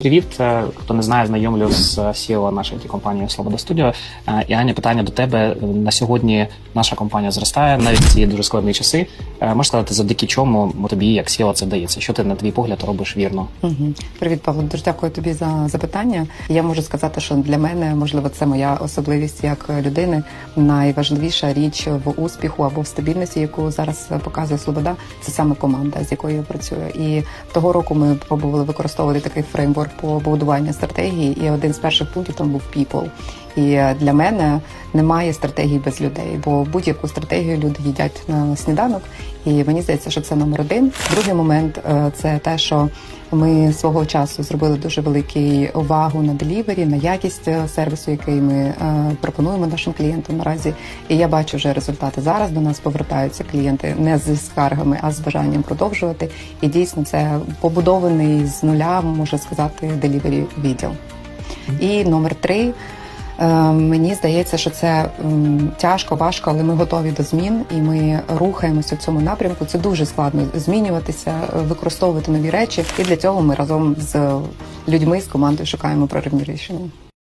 Привіт, Е, хто не знає, знайомлю з CEO нашої компанії Слобода Студіо. Е, І Аня, питання до тебе на сьогодні. Наша компанія зростає навіть ці дуже складні часи. Е, Можеш сказати, завдяки чому тобі, як CEO, це вдається? Що ти на твій погляд робиш вірно? Угу. Привіт, Павло. Дуже дякую тобі за запитання. Я можу сказати, що для мене можливо це моя особливість як людини. Найважливіша річ в успіху або в стабільності, яку зараз показує Слобода, це саме команда, з якою я працюю. І того року ми пробували використовувати такий фреймворк по побудуванню стратегії. І один з перших пунктів там був people. І для мене немає стратегії без людей, бо будь-яку стратегію люди їдять на сніданок. І мені здається, що це номер один. Другий момент е, це те, що ми свого часу зробили дуже великий увагу на делівері, на якість е, сервісу, який ми е, пропонуємо нашим клієнтам наразі. І я бачу вже результати. Зараз до нас повертаються клієнти не зі скаргами, а з бажанням продовжувати. І дійсно це побудований з нуля, можна сказати, делівері відділ. І номер три. Е, Мені здається, що це тяжко, важко, але ми готові до змін і ми рухаємося в цьому напрямку. Це дуже складно змінюватися, е, використовувати нові речі. І для цього ми разом з людьми з командою шукаємо проривні рішення.